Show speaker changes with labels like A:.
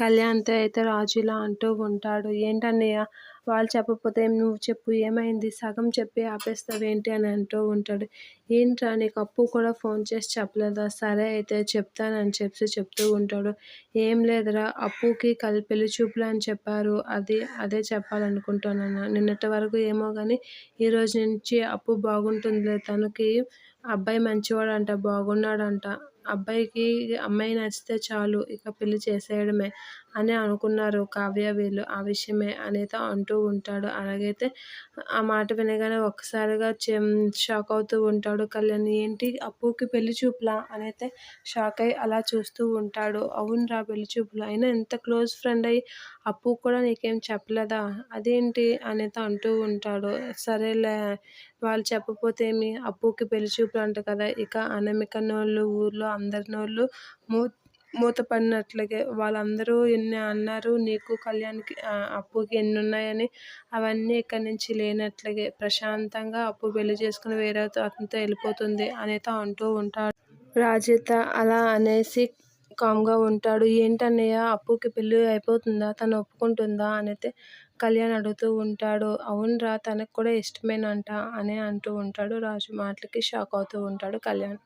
A: కళ్యాణ్తో అయితే రాజులా అంటూ ఉంటాడు. ఏంటన్నయ్య వాళ్ళు చెప్పకపోతే నువ్వు చెప్పు ఏమైంది? సగం చెప్పి ఆపేస్తావేంటి? అని అంటూ ఉంటాడు. ఏంట్రా నీకు అప్పు కూడా ఫోన్ చేసి చెప్పలేదా? సరే అయితే చెప్తానని చెప్పి చెప్తూ ఉంటాడు. ఏం లేదురా అప్పుకి కలి పెళ్ళి చూపులు అని చెప్పారు. అది అదే చెప్పాలనుకుంటున్నాను. నిన్నటి వరకు ఏమో కానీ ఈరోజు నుంచి అప్పు బాగుంటుందిలే. తనకి అబ్బాయి మంచివాడంట బాగున్నాడంట. అబ్బాయికి అమ్మాయి నచ్చితే చాలు ఇక పెళ్ళి చేసేయడమే అని అనుకున్నారు కావ్య వీళ్ళు ఆ విషయమే అనేత అంటూ ఉంటాడు. అలాగైతే ఆ మాట వినగానే ఒక్కసారిగా షాక్ అవుతూ ఉంటాడు. కళ్యాణ్ ఏంటి అప్పుకి పెళ్ళి చూపులా? అనైతే షాక్ అయ్యి అలా చూస్తూ ఉంటాడు. అవునరా పెళ్ళి చూపులు. అయినా ఎంత క్లోజ్ ఫ్రెండ్ అయ్యి అప్పు కూడా నీకేం చెప్పలేదా? అదేంటి? అనేత అంటూ ఉంటాడు. సరేలే వాళ్ళు చెప్పకపోతే ఏమి? అప్పుకి పెళ్ళి చూపులు అంట కదా. ఇక అనామిక నోళ్ళు ఊర్లో అందరి నోళ్ళు మూ మూతపడినట్లుగే వాళ్ళందరూ ఎన్ని అన్నారు నీకు కళ్యాణ్కి అప్పుకి ఎన్ని ఉన్నాయని అవన్నీ ఇక్కడి నుంచి లేనట్లుగే ప్రశాంతంగా అప్పు పెళ్ళి చేసుకుని వేరే అతనితో వెళ్ళిపోతుంది అనేత అంటూ ఉంటాడు. రాజిత అలా అనేసి కామ్గా ఉంటాడు. ఏంటన్నయ్య అప్పుకి పెళ్ళి అయిపోతుందా? తను ఒప్పుకుంటుందా? అనేది కళ్యాణ్ అడుగుతూ ఉంటాడు. అవునరా తనకు కూడా ఇష్టమేనంట అని అంటూ ఉంటాడు. రాజు మాటలకి షాక్ అవుతూ ఉంటాడు కళ్యాణ్.